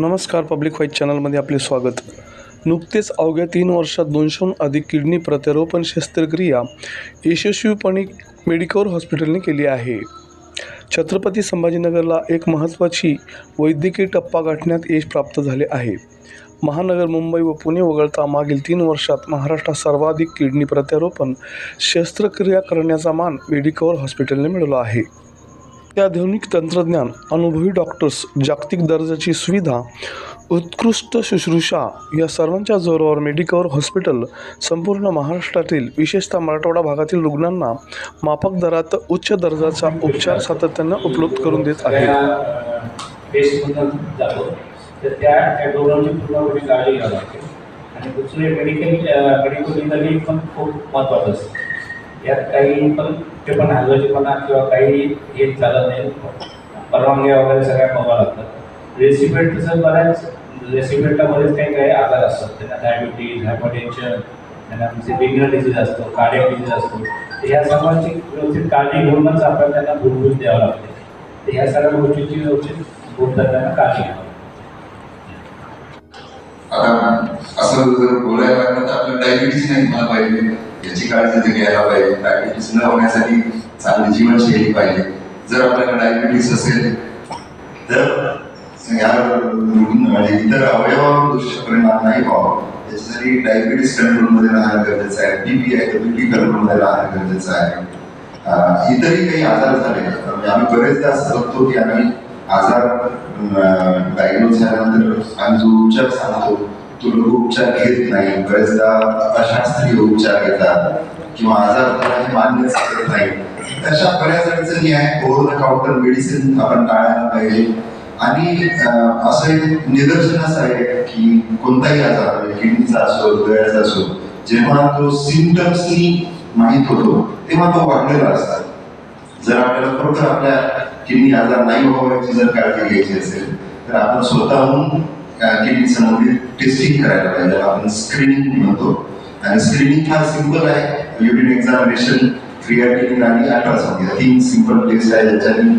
नमस्कार public white चॅनलमध्ये आपले स्वागत. नुकतेच अवघ्या तीन वर्षात दोनशेहून अधिक किडनी प्रत्यारोपण शस्त्रक्रिया यशस्वीपणे मेडिकवर हॉस्पिटलने केली आहे. छत्रपती संभाजीनगरला एक महत्त्वाची वैद्यकीय टप्पा गाठण्यात यश प्राप्त झाले आहे. महानगर मुंबई व पुणे वगळता मागील तीन वर्षात महाराष्ट्रात सर्वाधिक किडनी प्रत्यारोपण शस्त्रक्रिया करण्याचा मान मेडिकवर हॉस्पिटलने मिळवला आहे. अत्याधुनिक तंत्रज्ञान अनुभवी डॉक्टर्स जागतिक दर्जाची सुविधा उत्कृष्ट शुश्रूषा या सर्वांच्या जोरावर मेडिकवर हॉस्पिटल संपूर्ण महाराष्ट्रातील विशेषतः मराठवाडा भागातील रुग्णांना माफक दरात उच्च दर्जाचा उपचार सातत्यानं उपलब्ध करून देत आहे. आणि दुसरे मेडिकल मेडिकल पण खूप महत्त्वाचं असतं. यात काही पण ते पण हलगर्जीपणा किंवा काही हे चालत नाही. परवानग्या वगैरे सगळ्या बघावं लागतात रेसिपेट तसं बऱ्याच रेसिपेटला बरेच काही काही आजार असतात. त्यांना डायबिटीज हायपरटेन्शन त्यांना म्हणजे बिग्नर डिसीज असतो कार्डियक डिझीज असतो. ह्या सर्वांची व्यवस्थित काळजी घेऊनच आपण त्यांना भूलभूल द्यावं लागते. तर ह्या सगळ्या गोष्टीची व्यवस्थित पूर्ण त्यांना काळजी घ्यावी आता जर बोलायला लागलं तर आपल्याला डायबिटीस नाही मला पाहिजे. याची काळजी घ्यायला पाहिजे. डायबिटीस न होण्यासाठी चांगली जीवनशैली पाहिजे. जर आपल्याला डायबिटीस असेल तर या म्हणजे इतर अवयवावर नाही व्हावा. त्याच्यासाठी डायबिटीस कंट्रोलमध्ये राहणं गरजेचं आहे. बीपी आहे तर बीपी कंट्रोलमध्ये राहणं गरजेचं आहे. इतरही काही आजार झाले. म्हणजे आम्ही बरेचदा असं बघतो की आम्ही आजार डायग्नोज झाल्यानंतर आम्ही जो उपचार सांगतो तो लोक उपचार घेत नाही. बरेचदा अशास्त्रीय उपचार घेतात किंवा आजार हे मान्यच करत नाही. अशा बऱ्याच अडचणी आहे ओव्हर द काउंटर मेडिसिन आपण टाळायला पाहिजे. आणि असं एक निदर्शनास आहे की कोणताही आजार म्हणजे किडनीचा असो हृदयाचा असो जेव्हा तो सिमटम्सनी माहीत होतो तेव्हा तो वाढलेला असतात जर आपल्याला खरोखर आपल्या किडनी आजार नाही व्हावयाची जर काळजी घ्यायची असेल तर आपण स्वतःहून किडनी संबंधित टेस्टिंग करायला पाहिजे. आपण स्क्रीनिंग म्हणतो आणि स्क्रीनिंग फार सिंपल आहे. युरिन एक्झामिनेशन क्रिएटिनिन आणि अल्ट्रासाऊंड या तीन सिंपल टेस्ट आहे ज्याच्याने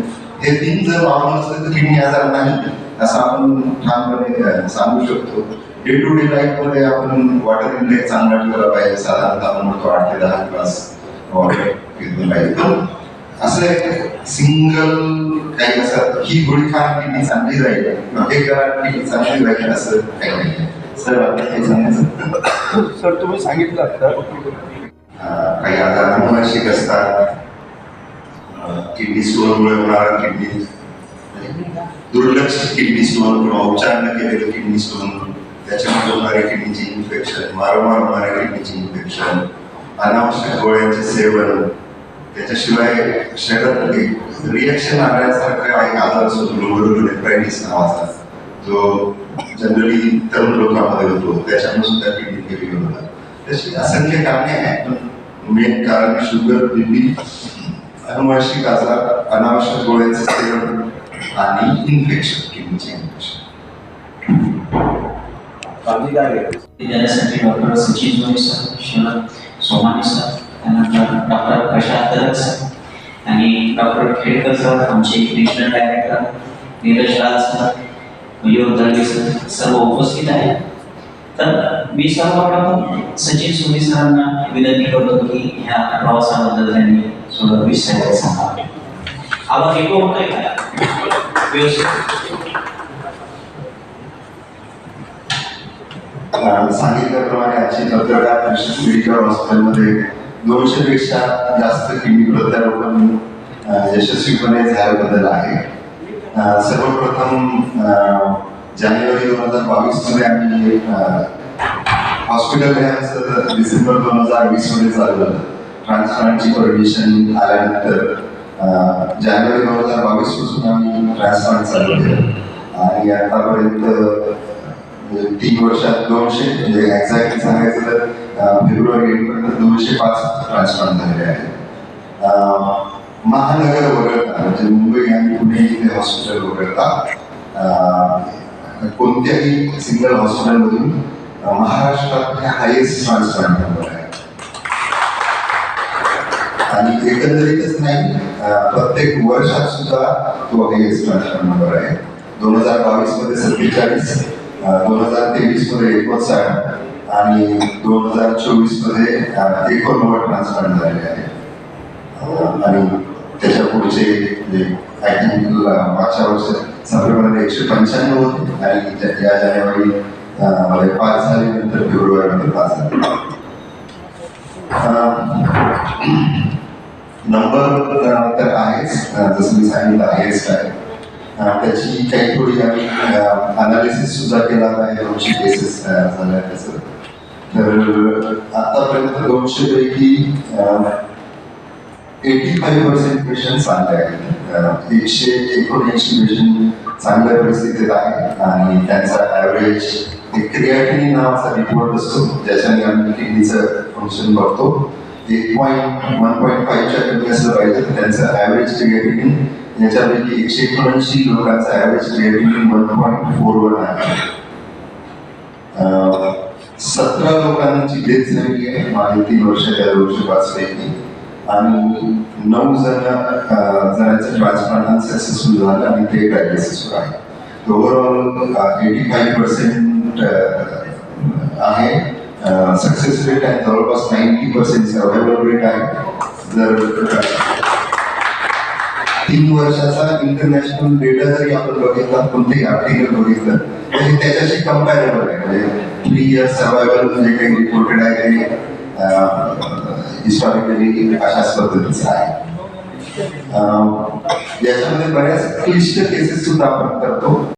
हे तीन जर वापरलं असले तर किडनी आजार नाही. असं आपण ठामपणे सांगू शकतो. डे टू डे लाईफमध्ये आपण वॉटर इंटेक चांगला ठेवला पाहिजे. साधारणतः आपण म्हणतो आठ ते दहा ग्लास वॉटर घेतलं पाहिजे. असं एक सिंगल काही असं ही गोळी खाण किडनी चांगली राहील. हे करा किडनी चांगली राहील असं काही नाही. सर हे सांगायचं. सर तुम्ही सांगितलं आता. काही आजार अनुवांशिक असतात. किडनी स्टोनमुळे होणारा किडनी. दुर्लक्षित किडनी स्टोन किंवा उपचार न केलेलं किडनी स्टोन त्याच्यामध्ये होणारे किडनीची इन्फेक्शन वारंवार होणारे किडनीची इन्फेक्शन अनावश्यक गोळ्यांचे सेवन त्याच्याशिवाय शरीरात रिएक्शन आल्यासारखा एक आजार असतो ग्लोबोलोनेफ्रायटिस नावाचा जो जनरली तरुण लोकांमध्ये होतो त्याच्यामुळे सुद्धा किडनी फेल्युअर होतात तशी असंख्य कारणे आहेत पण मेन कारण शुगर बीपी अनुवांशिक आजार अनावश्यक गोळ्यांचे सेवन आणि इन्फेक्शन किडनीचे इन्फेक्शन काळजी काय घ्यायची सचिन जोई सर शिवराज सोमानी सर त्यानंतर डॉक्टर प्रशांत दरक आणि डॉक्टर खेडकर सर आमचे regional director Neeraj Raj sir Mayur Dalve sir सर्व उपस्थित आहेत. तर मी सर्वप्रथम सचिन सोनी सरांना विनंती करतो की ह्या प्रवासाबद्दल त्यांनी थोडं विस्तार सांगा आवाज ऐकू होतोय का? व्यवस्थित. सांगितल्याप्रमाणे आजची पत्रकार परिषद हॉस्पिटलमध्ये दोनशे पेक्षा जास्त किमी प्रत्यारोपण यशस्वीपणे झाल्याबद्दल आहे. सर्वप्रथम जानेवारी दोन हजार बावीसमध्ये आम्ही हॉस्पिटल आमचं डिसेंबर दोन हजार वीसमध्ये चालू झालं. ट्रान्सप्लांटची परमिशन आल्यानंतर जानेवारी दोन हजार बावीसपासून आम्ही ट्रान्सप्लांट चालू केलं. आणि आतापर्यंत म्हणजे तीन वर्षात दोनशे म्हणजे एक्झॅक्टली सांगायचं तर फेब्रुवारी एंडपर्यंत दोनशे पाच ट्रान्सप्लांट झालेले आहेत महानगर वगळता म्हणजे मुंबई आणि पुणे इथे हॉस्पिटल वगळता कोणत्याही सिंगल हॉस्पिटलमधून अं, महाराष्ट्रात हायेस्ट ट्रान्सप्लांट नंबर आहे. आणि एकंदरीतच नाही प्रत्येक वर्षात सुद्धा तो हायेस्ट ट्रान्सप्लांट नंबर आहे. दोन हजार बावीसमध्ये सत्तेचाळीस दोन हजार तेवीसमध्ये एकोणसाठ आणि दोन हजार चोवीसमध्ये एकोणनव्वद ट्रान्सप्लांट झाले आहे आणि त्याच्या पुढचे आय थिंक मागच्या वर्षात एकशे पंच्याण्णव होते आणि या जानेवारी मध्ये पाच झाले नंतर फेब्रुवारीमध्ये पाच झाले. नंबर तर आहेच. जसं मी सांगितलं आहेच काय त्याची काही थोडी आम्ही अनालिसिस सुद्धा केला आहे. दोनशे केसेस झाल्या त्याचं. तर आतापर्यंत दोनशे पैकी एटी फाईव्ह पर्सेंट पेशंट चांगले आहेत. एकशे एकोणऐंशी पेशंट चांगल्या परिस्थितीत आहेत. आणि त्यांचा ॲव्हरेज एक क्रिएटिनी नावाचा रिपोर्ट असतो ज्याच्याने आम्ही किडनीचं फंक्शन बघतो. एक पॉईंट वन पॉईंट फाईव्हच्या कमी असलं पाहिजे तर त्यांचं ॲव्हरेज क्रिएटिनी याच्यापैकी एकशे एकोणऐंशी लोकांचा average creatinine one point four one आहे. अं, सतरा लोकांची डेथ आहे मागे तीन वर्ष दोनशे पाच आणि नऊ जण जणांचे जणांचं ट्रान्सप्लांट सक्सेसफुल झालं आणि ते डायलिसिसवर आहे. ओव्हरऑल एटी फाईव्ह पर्सेंट आहे. सक्सेस रेट आहे. जवळपास नाईन्टी पर्सेंट सर्वायवल रेट आहे. जर तीन वर्षाचा इंटरनॅशनल डेटा जरी आपण बघितला कोणतेही आर्टिकल बघितलं तरी त्याच्याशी कम्पॅरेबल आहे. म्हणजे थ्री इयर्स सर्वायवल म्हणजे काही रिपोर्टेड आहे काही हिस्टॉरिकली अशाच पद्धतीचं आहे. याच्यामध्ये बऱ्याच क्लिष्ट केसेस सुद्धा आपण करतो.